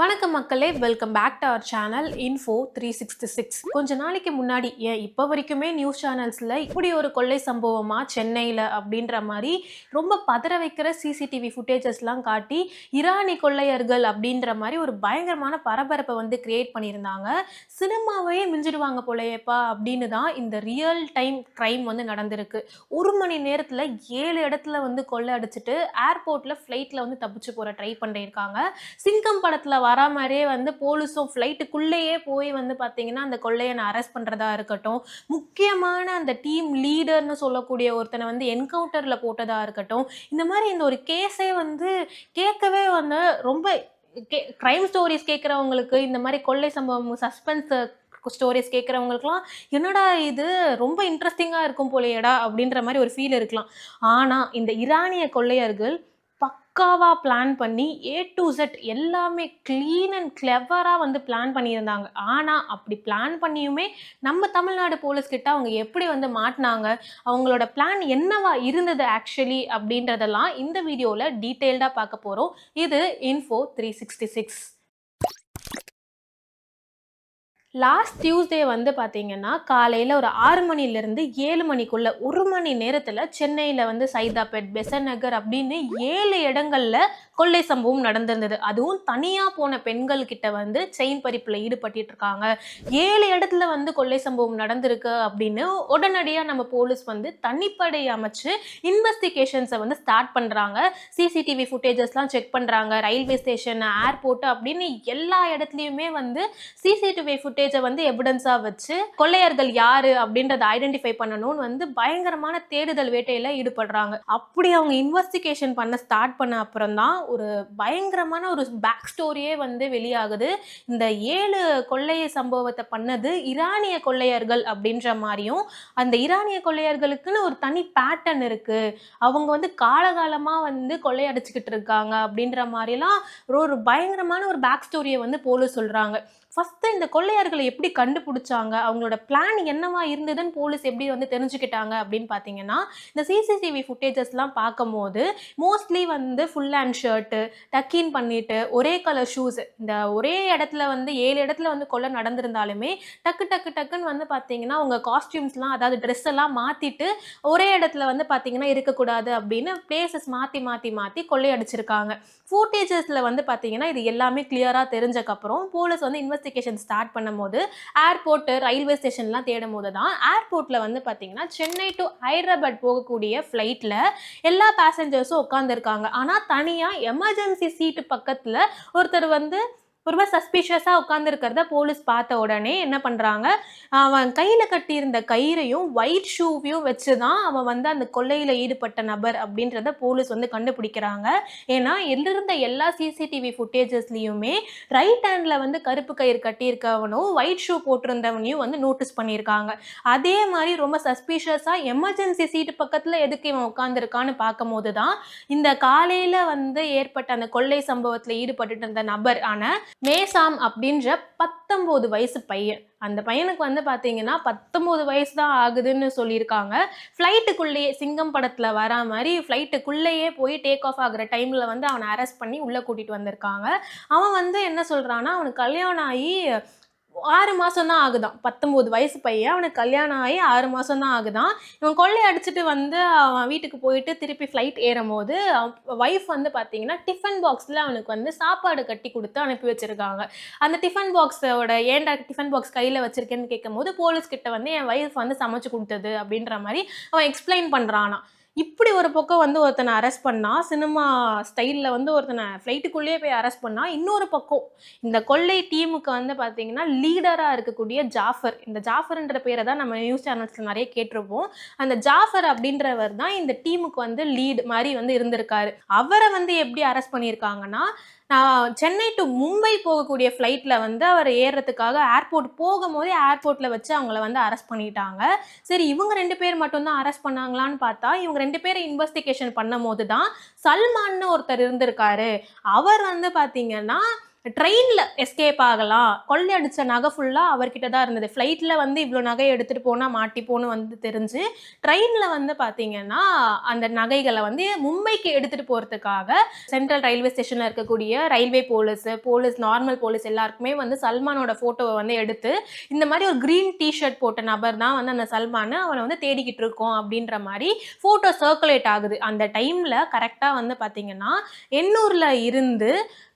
வணக்கம் மக்களே welcome back to our channel info three sixty six கொஞ்ச நாளைக்கு முன்னாடி ஏன் இப்போ வரைக்குமே நியூஸ் சேனல்ஸில் இப்படி ஒரு கொள்ளை சம்பவமாக சென்னையில் அப்படின்ற மாதிரி ரொம்ப பதற வைக்கிற சிசிடிவி ஃபுட்டேஜஸ்லாம் காட்டி இரானி கொள்ளையர்கள் அப்படின்ற மாதிரி ஒரு பயங்கரமான பரபரப்பை வந்து கிரியேட் பண்ணியிருந்தாங்க. சினிமாவையே மிஞ்சிடுவாங்க போலையேப்பா அப்படின்னு தான் இந்த ரியல் டைம் க்ரைம் வந்து நடந்திருக்கு. ஒரு மணி நேரத்தில் ஏழு இடத்துல வந்து கொள்ளை அடிச்சிட்டு ஏர்போர்ட்டில் ஃப்ளைட்டில் வந்து தப்பிச்சு போகிற ட்ரை பண்ணியிருக்காங்க. சிங்கம் படத்தில் வரா மாதிரியே வந்து போலீஸும் ஃப்ளைட்டுக்குள்ளேயே போய் வந்து பார்த்தீங்கன்னா அந்த கொள்ளையனை அரெஸ்ட் பண்ணுறதா இருக்கட்டும் முக்கியமான அந்த டீம் லீடர்னு சொல்லக்கூடிய ஒருத்தனை வந்து என்கவுண்டரில் போட்டதாக இருக்கட்டும் இந்த மாதிரி இந்த ஒரு கேஸே வந்து கேட்கவே வந்து ரொம்ப கே க்ரைம் ஸ்டோரிஸ் கேட்குறவங்களுக்கு இந்த மாதிரி கொள்ளை சம்பவம் சஸ்பென்ஸ் ஸ்டோரிஸ் கேட்குறவங்களுக்குலாம் என்னடா இது ரொம்ப இன்ட்ரெஸ்டிங்காக இருக்கும் போலையடா அப்படின்ற மாதிரி ஒரு ஃபீல் இருக்கலாம். ஆனால் இந்த ஈரானிய கொள்ளையர்கள் பக்காவாக பிளான் பண்ணி ஏ டு செட் எல்லாமே க்ளீன் அண்ட் கிளவராக வந்து பிளான் பண்ணியிருந்தாங்க. ஆனால் அப்படி பிளான் பண்ணியுமே நம்ம தமிழ்நாடு போலீஸ்கிட்ட அவங்க எப்படி வந்து மாட்டினாங்க அவங்களோட பிளான் என்னவா இருந்தது ஆக்சுவலி அப்படின்றதெல்லாம் இந்த வீடியோவில் டீட்டெயில்டாக பார்க்க போகிறோம் இது info three sixty six last Tuesday வந்து பார்த்தீங்கன்னா காலையில் ஒரு ஆறு மணிலேருந்து ஏழு மணிக்குள்ள ஒரு மணி நேரத்தில் சென்னையில் வந்து சைதாப்பேட் பெசன் நகர் அப்படின்னு ஏழு இடங்களில் கொள்ளை சம்பவம் நடந்திருந்தது. அதுவும் தனியாக போன பெண்கள் கிட்ட வந்து செயின் பறிப்பில் ஈடுபட்டு இருக்காங்க. ஏழு இடத்துல வந்து கொள்ளை சம்பவம் நடந்திருக்கு அப்படின்னு உடனடியாக நம்ம போலீஸ் வந்து தனிப்படை அமைச்சு இன்வெஸ்டிகேஷன்ஸை வந்து ஸ்டார்ட் பண்ணுறாங்க சிசிடிவி ஃபுட்டேஜஸ்லாம் செக் பண்ணுறாங்க ரயில்வே ஸ்டேஷன் ஏர்போர்ட் அப்படின்னு எல்லா இடத்துலையுமே வந்து சிசிடிவி ஃபுட்டேஜை வந்து எவிடன்ஸாக வச்சு கொள்ளையர்கள் யாரு அப்படின்றத ஐடென்டிஃபை பண்ணணும்னு வந்து பயங்கரமான தேடுதல் வேட்டையில் ஈடுபடுறாங்க. அப்படி அவங்க இன்வெஸ்டிகேஷன் பண்ண ஸ்டார்ட் பண்ண அப்புறம் தான் ஒரு பயங்கரமான ஒரு பேக் ஸ்டோரியே வந்து வெளியாகுது. இந்த ஏழு கொள்ளைய சம்பவத்தை பண்ணது ஈரானிய கொள்ளையர்கள் அப்படின்ற மாதிரியும் அந்த ஈரானிய கொள்ளையர்களுக்குன்னு ஒரு தனி பேட்டர்ன் இருக்குது அவங்க வந்து காலகாலமாக வந்து கொள்ளையடிச்சுக்கிட்டு இருக்காங்க அப்படின்ற மாதிரிலாம் ஒரு ஒரு பயங்கரமான ஒரு பேக் ஸ்டோரியை வந்து போலீஸ் சொல்கிறாங்க ஃபஸ்ட்டு இந்த கொள்ளையர்களை எப்படி கண்டுபிடிச்சாங்க? அவங்களோட பிளான் என்னவா இருந்ததுன்னு போலீஸ் எப்படி வந்து தெரிஞ்சுக்கிட்டாங்க அப்படின்னு பார்த்தீங்கன்னா இந்த சிசிடிவி ஃபுட்டேஜஸ்லாம் பார்க்கும்போது மோஸ்ட்லி வந்து ஃபுல் ஹேண்ட் ஷர்ட்டு டக்கின் பண்ணிட்டு ஒரே கலர் ஷூஸ் இந்த ஒரே இடத்துல வந்து ஏழு இடத்துல வந்து கொள்ளை நடந்திருந்தாலுமே டக்கு டக்கு டக்குன்னு வந்து பார்த்தீங்கன்னா அவங்க காஸ்டியூம்ஸ்லாம் அதாவது ட்ரெஸ் எல்லாம் மாற்றிட்டு ஒரே இடத்துல வந்து பார்த்தீங்கன்னா இருக்கக்கூடாது அப்படின்னு பிளேசஸ் மாற்றி மாற்றி மாற்றி கொள்ளையடிச்சிருக்காங்க. ஃபுட்டேஜஸில் வந்து பார்த்தீங்கன்னா இது எல்லாமே கிளியராக தெரிஞ்சக்கப்புறம் போலீஸ் வந்து இன்வெஸ்ட் இன்வெஸ்டிகேஷன் ஸ்டார்ட் பண்ணும்போது ஏர்போர்ட்டு ரயில்வே ஸ்டேஷன்லாம் தேடும் போது தான் ஏர்போர்ட்டில் வந்து பார்த்தீங்கன்னா சென்னை டு ஹைதராபாத் போகக்கூடிய ஃப்ளைட்டில் எல்லா பேசஞ்சர்ஸும் உட்காந்துருக்காங்க ஆனால் தனியாக எமர்ஜென்சி சீட்டு பக்கத்தில் ஒருத்தர் வந்து ரொம்ப சஸ்பிஷியஸாக உட்காந்துருக்கிறத போலீஸ் பார்த்த உடனே என்ன பண்ணுறாங்க அவன் கையில் கட்டியிருந்த கயிறையும் ஒயிட் ஷூவையும் வச்சு தான் அவன் வந்து அந்த கொள்ளையில் ஈடுபட்ட நபர் அப்படின்றத போலீஸ் வந்து கண்டுபிடிக்கிறாங்க. ஏன்னா எல்லிருந்த எல்லா சிசிடிவி ஃபுட்டேஜஸ்லேயுமே ரைட் ஹேண்டில் வந்து கருப்பு கயிறு கட்டியிருக்கவனும் ஒயிட் ஷூ போட்டிருந்தவனையும் வந்து நோட்டீஸ் பண்ணியிருக்காங்க. அதே மாதிரி ரொம்ப சஸ்பிஷியஸாக எமர்ஜென்சி சீட்டு பக்கத்தில் எதுக்கு இவன் உட்காந்துருக்கான்னு பார்க்கும்போது தான் இந்த காலையில் வந்து ஏற்பட்ட அந்த கொள்ளை சம்பவத்தில் ஈடுபட்டுட்டு இருந்த நபர் ஆனால் மேசாம் அப்படின்ற பத்தொம்போது வயசு பையன். அந்த பையனுக்கு வந்து பார்த்தீங்கன்னா பத்தொம்போது வயசு தான் ஆகுதுன்னு சொல்லியிருக்காங்க. ஃப்ளைட்டுக்குள்ளேயே சிங்கம் படத்தில் வரா மாதிரி ஃப்ளைட்டுக்குள்ளேயே போய் டேக் ஆஃப் ஆகுற டைமில் வந்து அவனை அரெஸ்ட் பண்ணி உள்ளே கூட்டிகிட்டு வந்திருக்காங்க. அவன் வந்து என்ன சொல்கிறான்னா அவனுக்கு கல்யாணம் ஆகி ஆறு மாதம் தான் ஆகுதான். பத்தொம்போது வயசு பையன் அவனுக்கு கல்யாணம் ஆகி ஆறு மாதம் தான் ஆகுதான். இவன் கொள்ளை அடிச்சுட்டு வந்து அவன் வீட்டுக்கு போயிட்டு திருப்பி ஃப்ளைட் ஏறும் போது ஒய்ஃப் வந்து பார்த்தீங்கன்னா டிஃபன் பாக்ஸில் அவனுக்கு வந்து சாப்பாடு கட்டி கொடுத்து அனுப்பி வச்சுருக்காங்க. அந்த டிஃபன் பாக்ஸோட ஏன்டா டிஃபன் பாக்ஸ் கையில் வச்சுருக்கேன்னு கேட்கும் போது போலீஸ் வந்து என் ஒய்ஃப் வந்து சமைச்சு கொடுத்தது அப்படின்ற மாதிரி அவன் எக்ஸ்பிளைன் பண்ணுறானா இப்படி ஒரு பக்கம் வந்து ஒருத்தனை அரெஸ்ட் பண்ணா சினிமா ஸ்டைலில் வந்து ஒருத்தனை ஃப்ளைட்டுக்குள்ளேயே போய் அரெஸ்ட் பண்ணா இன்னொரு பக்கம் இந்த கொள்ளை டீமுக்கு வந்து பார்த்தீங்கன்னா லீடராக இருக்கக்கூடிய ஜாஃபர். இந்த ஜாஃபர்ன்ற பேரை தான் நம்ம நியூஸ் சேனல்ஸில் நிறைய கேட்டிருப்போம். அந்த ஜாஃபர் அப்படின்றவர் தான் இந்த டீமுக்கு வந்து லீட் மாதிரி வந்து இருந்திருக்காரு. அவரை வந்து எப்படி அரெஸ்ட் பண்ணியிருக்காங்கன்னா நான் சென்னை டு மும்பை போகக்கூடிய ஃப்ளைட்டில் வந்து அவர் ஏறுறதுக்காக ஏர்போர்ட் போகும்போதே ஏர்போர்ட்டில் வச்சு அவங்கள வந்து அரெஸ்ட் பண்ணிட்டாங்க. சரி இவங்க ரெண்டு பேர் மட்டும்தான் அரெஸ்ட் பண்ணாங்களான்னு பார்த்தா இவங்க ரெண்டு பேரை இன்வெஸ்டிகேஷன் பண்ணும் போது தான் சல்மான்னு ஒருத்தர் இருந்திருக்காரு. அவர் வந்து பார்த்தீங்கன்னா ட்ரெயினில் எஸ்கேப் ஆகலாம். கொள்ளை அடித்த நகை ஃபுல்லாக அவர்கிட்ட தான் இருந்தது. ஃப்ளைட்டில் வந்து இவ்வளோ நகையை எடுத்துகிட்டு போனால் மாட்டிப்போன்னு வந்து தெரிஞ்சு ட்ரெயினில் வந்து பார்த்தீங்கன்னா அந்த நகைகளை வந்து மும்பைக்கு எடுத்துகிட்டு போகிறதுக்காக சென்ட்ரல் ரயில்வே ஸ்டேஷனில் இருக்கக்கூடிய railway police police normal police எல்லாருக்குமே வந்து சல்மானோட ஃபோட்டோவை வந்து எடுத்து இந்த மாதிரி ஒரு க்ரீன் டிஷர்ட் போட்ட நபர் தான் வந்து அந்த சல்மான் அவனை வந்து தேடிக்கிட்டு இருக்கோம் அப்படின்ற மாதிரி ஃபோட்டோ சர்க்குலேட் ஆகுது. அந்த டைமில் கரெக்டாக வந்து பார்த்தீங்கன்னா எண்ணூரில் இருந்து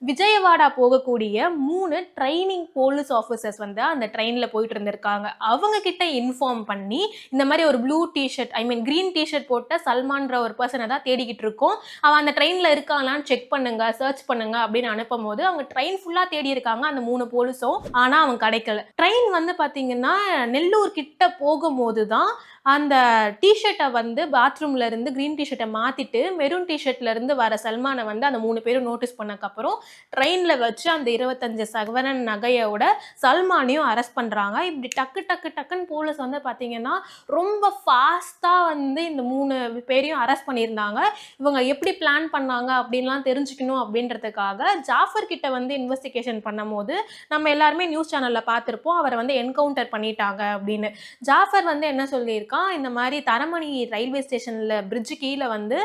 விஜயவாடா போக போகக்கூடிய மூணு ட்ரைனிங் போலீஸ் ஆஃபீஸர்ஸ் வந்து அந்த ட்ரெயினில் போயிட்டு இருந்திருக்காங்க. அவங்க கிட்ட இன்ஃபார்ம் பண்ணி இந்த மாதிரி ஒரு blue T-shirt I mean green T-shirt போட்ட சல்மான்ற ஒரு பர்சனை தான் தேடிக்கிட்டு இருக்கோம். அவன் அந்த ட்ரெயினில் இருக்காங்களான்னு செக் பண்ணுங்க சர்ச் பண்ணுங்க அப்படின்னு அனுப்பும் போது அவங்க ட்ரெயின் ஃபுல்லாக தேடி இருக்காங்க அந்த மூணு போலீஸும் ஆனால் அவன் கிடைக்கல. ட்ரெயின் வந்து பார்த்தீங்கன்னா நெல்லூர் கிட்ட போகும்போது தான் அந்த டிஷர்ட்டை வந்து பாத்ரூம்ல இருந்து க்ரீன் டிஷர்ட்டை மாத்திட்டு மெரூன் டிஷர்ட்ல இருந்து வர சல்மானை வந்து அந்த மூணு பேரும் நோட்டீஸ் பண்ணக்கப்புறம் ட்ரெயின்ல வச்சு அந்த இருபத்தஞ்சு சவரன் நகையோட சல்மானையும் அரெஸ்ட் பண்றாங்க. இப்படி டக்கு டக்கு டக்குன்னு போலீஸ் வந்து பார்த்தீங்கன்னா ரொம்ப ஃபாஸ்டா வந்து இந்த மூணு பேரையும் அரெஸ்ட் பண்ணியிருந்தாங்க. இவங்க எப்படி பிளான் பண்ணாங்க அப்படின்லாம் தெரிஞ்சுக்கணும் அப்படின்றதுக்காக ஜாஃபர் கிட்ட வந்து இன்வெஸ்டிகேஷன் பண்ணும்போது நம்ம எல்லாருமே நியூஸ் சேனல்ல பார்த்துருப்போம். அவரை வந்து என்கவுண்டர் பண்ணிட்டாங்க அப்படின்னு. ஜாஃபர் வந்து என்ன சொல்லியிருக்கா இந்த மாதிரி தரமணி ரயில்வே ஸ்டேஷனில் பிரிட்ஜு கீழே வந்து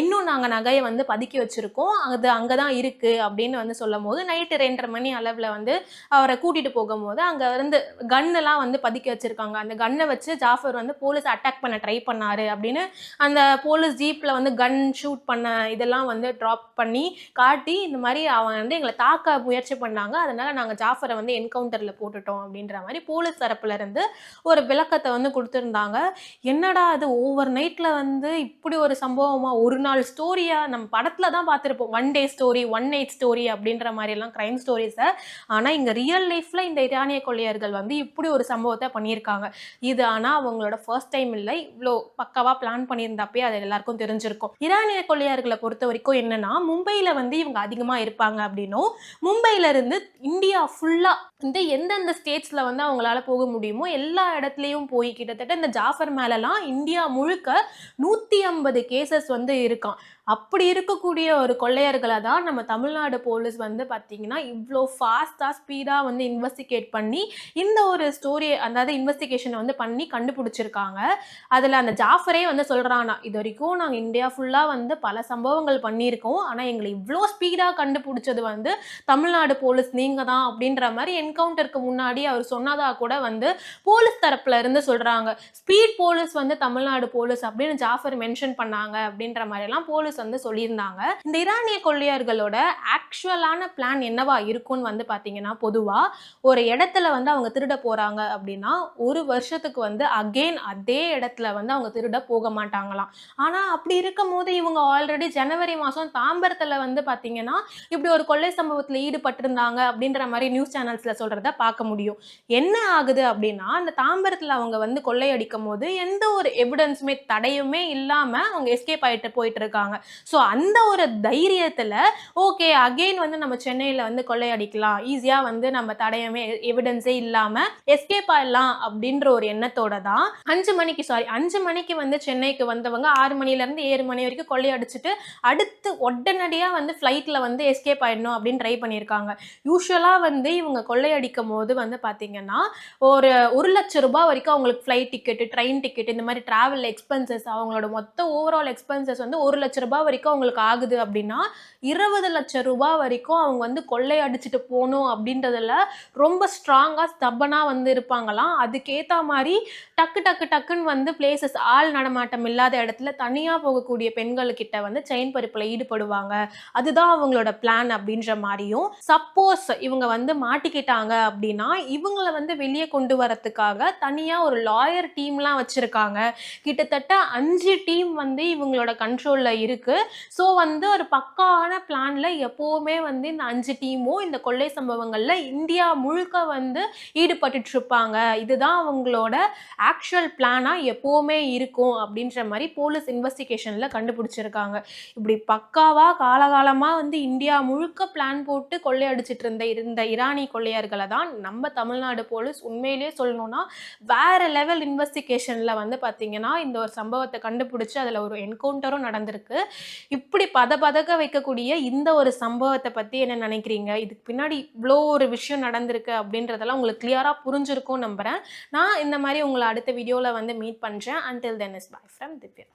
இன்னும் நாங்கள் நகையை வந்து பதுக்கி வச்சுருக்கோம். அது அங்கே தான் இருக்குது அப்படின்னு வந்து சொல்லும் போது நைட்டு ரெண்டரை மணி அளவில் வந்து அவரை கூட்டிகிட்டு போகும்போது அங்கே இருந்து கன்னெல்லாம் வந்து பதுக்கி வச்சுருக்காங்க. அந்த கன்னை வச்சு ஜாஃபர் வந்து போலீஸ் அட்டாக் பண்ண ட்ரை பண்ணார் அப்படின்னு அந்த போலீஸ் ஜீப்பில் வந்து கன் ஷூட் பண்ண இதெல்லாம் வந்து ட்ராப் பண்ணி காட்டி இந்த மாதிரி அவன் வந்து எங்களை தாக்க முயற்சி பண்ணாங்க. அதனால் நாங்கள் ஜாஃபரை வந்து என்கவுண்டரில் போட்டுட்டோம் அப்படின்ற மாதிரி போலீஸ் தரப்புலேருந்து ஒரு விளக்கத்தை வந்து கொடுத்துருந்தாங்க. என்னடா அது ஓவர் நைட்டில் வந்து இப்படி ஒரு சம்பவமாக ஒரு நாள் ஸ்டோரியாக நம்ம படத்தில் தான் பார்த்துருப்போம். One day story one night story அப்படின்ற மாதிரிலாம் க்ரைம் ஸ்டோரிஸை ஆனால் இங்கே ரியல் லைஃப்பில் இந்த இரானிய கொள்ளையர்கள் வந்து இப்படி ஒரு சம்பவத்தை பண்ணியிருக்காங்க. இது ஆனால் அவங்களோட ஃபர்ஸ்ட் டைம் இல்லை. இவ்வளோ பக்காவாக பிளான் பண்ணியிருந்தப்பே அது எல்லாருக்கும் தெரிஞ்சிருக்கும். இரானிய கொள்ளையர்களை பொறுத்த வரைக்கும் என்னன்னா மும்பையில் வந்து இவங்க அதிகமாக இருப்பாங்க அப்படின்னும். மும்பையிலேருந்து இந்தியா ஃபுல்லாக வந்து எந்தெந்த ஸ்டேட்ஸில் வந்து அவங்களால போக முடியுமோ எல்லா இடத்துலையும் போய் கிட்டத்தட்ட இந்த ஜாஃபர் மேலலாம் இந்தியா முழுக்க நூற்றி ஐம்பது கேசஸ் வந்து இருக்கான் அப்படி இருக்கக்கூடிய ஒரு கொள்ளையர்களை தான் நம்ம தமிழ்நாடு போலீஸ் வந்து பார்த்தீங்கன்னா இவ்வளோ ஃபாஸ்ட்டாக ஸ்பீடாக வந்து இன்வெஸ்டிகேட் பண்ணி இந்த ஒரு ஸ்டோரியை அதாவது இன்வெஸ்டிகேஷனை வந்து பண்ணி கண்டுபிடிச்சிருக்காங்க. அதில் அந்த ஜாஃபரே வந்து சொல்கிறானா இது வரைக்கும் நாங்கள் இந்தியா ஃபுல்லாக வந்து பல சம்பவங்கள் பண்ணியிருக்கோம். ஆனால் எங்களை இவ்வளோ ஸ்பீடாக கண்டுபிடிச்சது வந்து தமிழ்நாடு போலீஸ் நீங்கள் தான். அப்படின்ற மாதிரி என்கவுண்டருக்கு முன்னாடி அவர் சொன்னதாக கூட வந்து போலீஸ் தரப்புல இருந்து சொல்கிறாங்க ஸ்பீட் போலீஸ் வந்து தமிழ்நாடு போலீஸ் அப்படின்னு ஜாஃபர் மென்ஷன் பண்ணாங்க அப்படின்ற மாதிரிலாம் போலீஸ் வந்து சொல்லியிருந்தாங்க. இந்த ஈரானிய கொள்ளையர்களோட ஆக்சுவலான பிளான் என்னவா இருக்கும்னு வந்து பார்த்தீங்கன்னா பொதுவாக ஒரு இடத்துல வந்து அவங்க திருட போகிறாங்க அப்படின்னா ஒரு வருஷத்துக்கு வந்து அகெயின் அதே இடத்துல வந்து அவங்க திருட போக மாட்டாங்களாம். ஆனால் அப்படி இருக்கும் போது இவங்க ஆல்ரெடி ஜனவரி மாதம் தாம்பரத்தில் வந்து பார்த்தீங்கன்னா இப்படி ஒரு கொள்ளை சம்பவத்தில் ஈடுபட்டிருந்தாங்க அப்படின்ற மாதிரி நியூஸ் சேனல்ஸில் சொல்கிறத பார்க்க முடியும். என்ன ஆகுது அப்படின்னா அந்த தாம்பரத்தில் அவங்க வந்து கொள்ளையடிக்கும் போது எந்த ஒரு எவிடன்ஸுமே தடையுமே இல்லாமல் அவங்க எஸ்கேப் ஆகிட்டு போயிட்டு இருக்காங்க. ஸோ அந்த ஒரு தைரியத்தில் ஓகே அகெயின் வந்து நம்ம சென்னையில் வந்து கொள்ளையடிக்கலாம். ஈஸியாக வந்து நம்ம தடையமே எவிடன்ஸே இல்லாமல் எஸ்கேப் ஆயிடலாம் அப்படின்ற ஒரு எண்ணத்தோட தான் அஞ்சு மணிக்கு சாரி அஞ்சு மணிக்கு வந்து சென்னைக்கு வந்தவங்க ஆறு மணிலேருந்து ஏழு மணி வரைக்கும் கொள்ளையடிச்சிட்டு அடுத்து உடனடியாக வந்து ஃப்ளைட்டில் வந்து எஸ்கேப் ஆயிடணும் அப்படின்னு ட்ரை பண்ணியிருக்காங்க. யூஸ்வலாக வந்து இவங்க கொள்ளையடிக்கும் போது வந்து பார்த்தீங்கன்னா ஒரு ஒரு லட்ச ரூபாய் வரைக்கும் அவங்களுக்கு ஃப்ளைட் டிக்கெட்டு ட்ரெயின் டிக்கெட் இந்த மாதிரி ட்ராவல் எக்ஸ்பென்சஸ் அவங்களோட மொத்த ஓவரால் எக்ஸ்பென்சஸ் வந்து ஒரு லட்ச ரூபாய் ரூபாய் வரைக்கும் அவங்களுக்கு ஆகுது அப்படின்னா இருபது லட்சம் ரூபாய் வரைக்கும் அவங்க வந்து கொள்ளை அடிச்சுட்டு போகணும் அப்படின்றதுல ரொம்ப ஸ்ட்ராங்காக ஸ்டப்பனாக வந்து இருப்பாங்களாம். அதுக்கேற்ற மாதிரி டக்கு டக்கு டக்குன்னு வந்து பிளேசஸ் ஆள் நடமாட்டம் இல்லாத இடத்துல தனியாக போகக்கூடிய பெண்களுக்கிட்ட வந்து செயின் பறிப்பில் ஈடுபடுவாங்க. அதுதான் அவங்களோட பிளான் அப்படின்ற மாதிரியும். சப்போஸ் இவங்க வந்து மாட்டிக்கிட்டாங்க அப்படின்னா இவங்கள வந்து வெளியே கொண்டு வரத்துக்காக தனியாக ஒரு லாயர் டீம்லாம் வச்சுருக்காங்க. கிட்டத்தட்ட அஞ்சு டீம் வந்து இவங்களோட கண்ட்ரோலில் இருக்குது ஸோ வந்து ஒரு பக்காவான பிளான்ல எப்போவுமே வந்து இந்த அஞ்சு டீமும் இந்த கொள்ளை சம்பவங்களில் இந்தியா முழுக்க வந்து ஈடுபட்டுட்டு இருப்பாங்க இதுதான் அவங்களோட ஆக்சுவல் பிளானா எப்போவுமே இருக்கும் அப்படின்ற மாதிரி போலீஸ் இன்வெஸ்டிகேஷனில் கண்டுபிடிச்சிருக்காங்க. இப்படி பக்காவாக காலகாலமாக வந்து இந்தியா முழுக்க பிளான் போட்டு கொள்ளையடிச்சிட்டு இருந்த இருந்த இரானி கொள்ளையர்களை தான் நம்ம தமிழ்நாடு போலீஸ் உண்மையிலேயே சொல்லணும்னா வேற லெவல் இன்வெஸ்டிகேஷனில் வந்து பார்த்தீங்கன்னா இந்த ஒரு சம்பவத்தை கண்டுபிடிச்சி அதில் ஒரு என்கவுண்டரும் நடந்திருக்கு. இப்படி பத பதக்க வைக்கக்கூடிய இந்த ஒரு சம்பவத்தை பத்தி என்ன நினைக்கிறீங்க? இதுக்கு பின்னாடி இவ்வளோ ஒரு விஷயம் நடந்திருக்கு அப்படின்றதெல்லாம் உங்களுக்கு கிளியரா புரிஞ்சிருக்கும் நம்புறேன். நான் இந்த மாதிரி உங்களை அடுத்த வீடியோல வந்து மீட் பண்றேன். Until then is bye from Divya